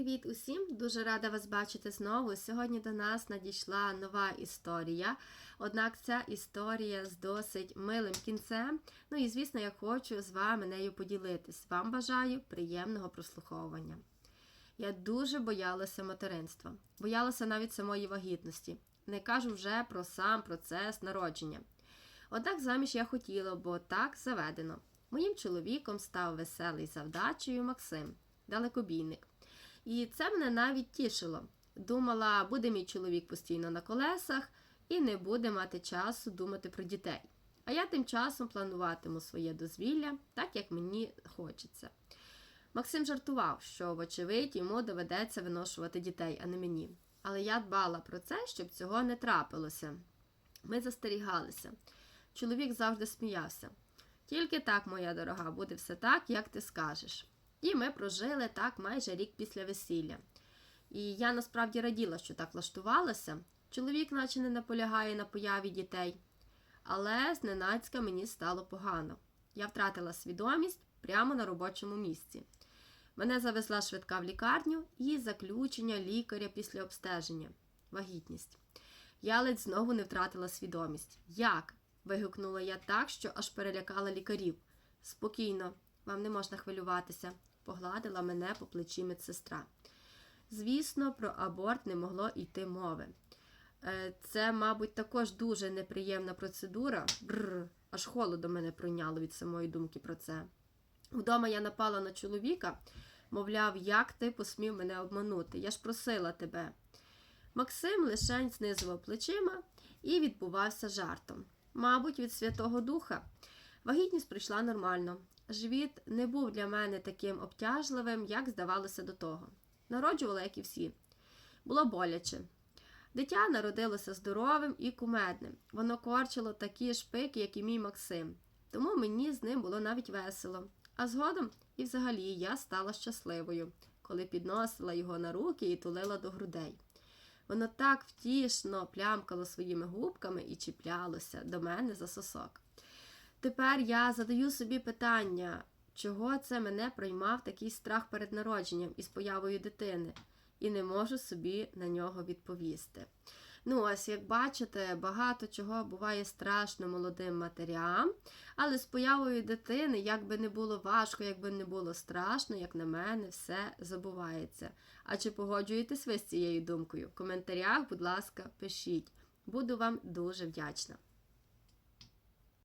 Привіт усім! Дуже рада вас бачити знову. Сьогодні до нас надійшла нова історія. Однак ця історія з досить милим кінцем. Ну і звісно, я хочу з вами нею поділитись. Вам бажаю приємного прослуховування. Я дуже боялася материнства, боялася навіть самої вагітності. Не кажу вже про сам процес народження. Однак заміж я хотіла, бо так заведено. Моїм чоловіком став веселий завдачею Максим, далекобійник. І це мене навіть тішило. Думала, буде мій чоловік постійно на колесах і не буде мати часу думати про дітей. А я тим часом плануватиму своє дозвілля так, як мені хочеться. Максим жартував, що, вочевидь, йому доведеться виношувати дітей, а не мені. Але я дбала про це, щоб цього не трапилося. Ми застерігалися. Чоловік завжди сміявся. Тільки так, моя дорога, буде все так, як ти скажеш. І ми прожили так майже рік після весілля. І я насправді раділа, що так влаштувалося. Чоловік, наче не наполягає на появі дітей. Але зненацька мені стало погано. Я втратила свідомість прямо на робочому місці. Мене завезла швидка в лікарню і заключення лікаря після обстеження вагітність. Я ледь знову не втратила свідомість. Як? вигукнула я так, що аж перелякала лікарів. Спокійно, вам не можна хвилюватися, погладила мене по плечі медсестра. Звісно, про аборт не могло йти мови. Е, Це, мабуть, також дуже неприємна процедура. Бррр, аж холодо мене пройняло від самої думки про це. Вдома я напала на чоловіка, мовляв, як ти посмів мене обманути? Я ж просила тебе. Максим лишень знизував плечима і відбувався жартом. Мабуть, від Святого Духа. Вагітність прийшла нормально. Живіт не був для мене таким обтяжливим, як здавалося до того. Народжувала, як і всі. Було боляче. Дитя народилося здоровим і кумедним. Воно корчило такі ж пики, як і мій Максим. Тому мені з ним було навіть весело. А згодом і взагалі я стала щасливою, коли підносила його на руки і тулила до грудей. Воно так втішно плямкало своїми губками і чіплялося до мене за сосок. Тепер я задаю собі питання, чого це мене проймав такий страх перед народженням із появою дитини, і не можу собі на нього відповісти. Ну, ось, як бачите, багато чого буває страшно молодим матерям, але з появою дитини, як би не було важко, як би не було страшно, як на мене, все забувається. А чи погоджуєтесь ви з цією думкою? В коментарях, будь ласка, пишіть. Буду вам дуже вдячна.